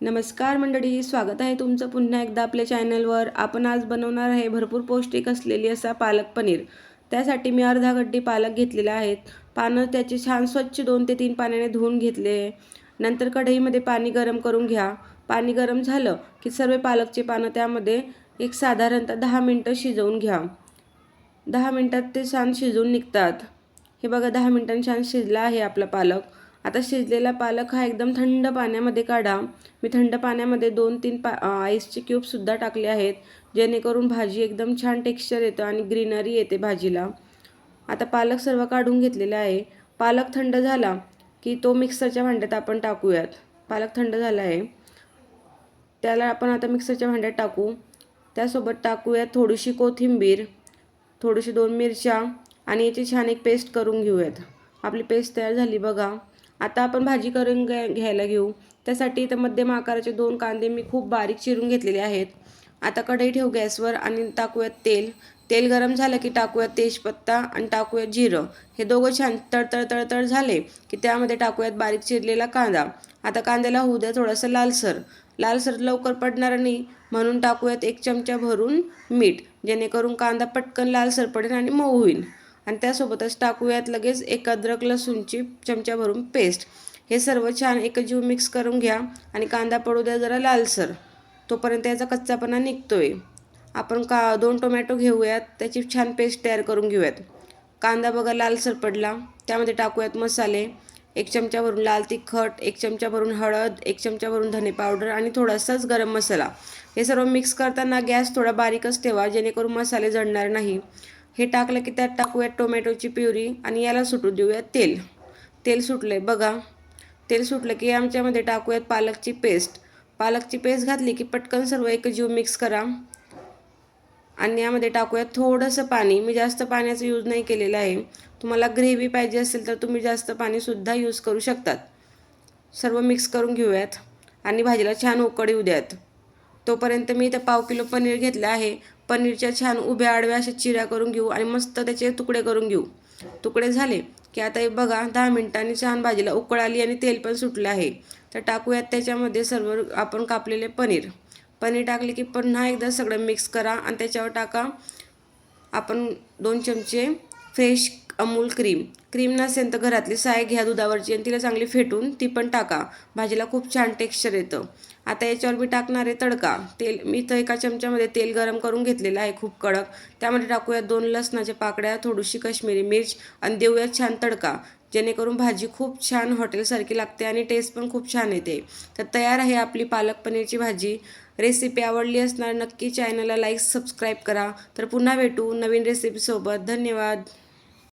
नमस्कार मंडळी स्वागत आहे तुमचं पुन्हा एकदा आपल्या चॅनलवर. आपण आज बनवणार आहे भरपूर पौष्टिक असलेली असा पालक पनीर. त्यासाठी मी अर्धा गड्डी पालक घेतलेला आहेत पानं त्याचे छान स्वच्छ दोन ते तीन पाण्याने धुवून घेतले. नंतर कढईमध्ये पाणी गरम करून घ्या. पाणी गरम झालं की सर्व पालकचे पानं त्यामध्ये एक साधारणतः दहा मिनटं शिजवून घ्या. दहा मिनटात ते छान शिजून निघतात. हे बघा दहा मिनटांनी छान शिजला आहे आपला पालक. आता शिजलेला पालक हा एकदम थंड पाण्यामध्ये काढा. मी थंड पाण्यामध्ये दोन तीन पा आईसचे क्यूबसुद्धा टाकले आहेत जेणेकरून भाजी एकदम छान टेक्स्चर येतं आणि ग्रीनरी येते भाजीला. आता पालक सर्व काढून घेतलेला आहे. पालक थंड झाला की तो मिक्सरच्या भांड्यात आपण टाकूयात. पालक थंड झाला आहे. त्याला आपण आता मिक्सरच्या भांड्यात टाकू. त्यासोबत टाकूयात थोडीशी कोथिंबीर थोडीशी दोन मिरच्या आणि याची छान एक पेस्ट करून घेऊयात. आपली पेस्ट तयार झाली बघा. आता आपण भाजी करून घ्या घ्यायला घेऊ. त्यासाठी इथं मध्यम आकाराचे दोन कांदे मी खूप बारीक चिरून घेतलेले आहेत. आता कढई ठेवू गॅसवर आणि टाकूयात तेल. तेल गरम झालं की टाकूयात तेजपत्ता आणि टाकूयात जिरं. हे दोघं छान तळतळ तळतळ झाले की त्यामध्ये टाकूयात बारीक चिरलेला कांदा. आता कांद्याला होऊ द्या थोडंसं लालसर. लालसर लवकर पडणार नाही. म्हणून टाकूयात एक चमचा भरून मीठ जेणेकरून कांदा पटकन लालसर पडेल आणि मऊ होईल. आणि त्यासोबतच टाकूयात लगेच एक अद्रक लसूणची चमचा भरून पेस्ट हे सर्व छान एकजीव मिक्स करून घ्या आणि कांदा पडू द्या जरा लालसर. तोपर्यंत याचा कच्चापणा निघतोय. आपण का दोन टोमॅटो घेऊयात त्याची छान पेस्ट तयार करून घेऊयात. कांदा बघा लालसर पडला. त्यामध्ये टाकूयात मसाले. एक चमचा भरून लाल तिखट एक चमचा भरून हळद एक चमचा भरून धने पावडर आणि थोडासाच गरम मसाला. हे सर्व मिक्स करताना गॅस थोडा बारीकच ठेवा जेणेकरून मसाले जळणार नाही. हे टाकलं की त्यात टाकूयात टोमॅटोची प्युरी आणि याला सुटू देऊयात तेल. तेल सुटलं आहे बघा. तेल सुटलं की आमच्यामध्ये टाकूयात पालकची पेस्ट. पालकची पेस्ट घातली की पटकन सर्व एक जीव मिक्स करा. आणि यामध्ये टाकूयात थोडंसं पाणी. मी जास्त पाण्याचा यूज नाही केलेलं आहे. तुम्हाला ग्रेव्ही पाहिजे असेल तर तुम्ही जास्त पाणीसुद्धा यूज करू शकतात. सर्व मिक्स करून घेऊयात. आणि भाजीला छान उकड येऊ द्यात. तोपर्यंत मी इथं पाव किलो पनीर घेतलं आहे. पनीरच्या छान उभ्या आडव्या अशा चिऱ्या करून घेऊ आणि मस्त त्याचे तुकडे करून घेऊ. तुकडे झाले की आता हे बघा दहा मिनिटांनी छान भाजीला उकळ आली आणि तेल पण सुटलं आहे. तर टाकूयात त्याच्यामध्ये सर्व आपण कापलेले पनीर. पनीर टाकले की पुन्हा एकदा सगळं मिक्स करा आणि त्याच्यावर टाका. आपण दोन चमचे फ्रेश अमूल क्रीम. क्रीम नसेल तर घरातली साय घ्या दुधावरची आणि तिला चांगली फेटून ती पण टाका. भाजीला खूप छान टेक्स्चर येतं. आता याच्यावर मी टाकणार आहे तडका. तेल मी तर एका चमच्यामध्ये तेल गरम करून घेतलेलं आहे खूप कडक. त्यामध्ये टाकूया दोन लसणाच्या पाकड्या थोडीशी काश्मीरी मिर्च आणि देऊयात छान तडका. जेणेकरून भाजी खूप छान हॉटेलसारखी लागते आणि टेस्ट पण खूप छान येते. तर तयार आहे आपली पालक पनीरची भाजी. रेसिपी आवडली असणार नक्की चॅनलला लाईक सबस्क्राईब करा. तर पुन्हा भेटू नवीन रेसिपीसोबत धन्यवाद.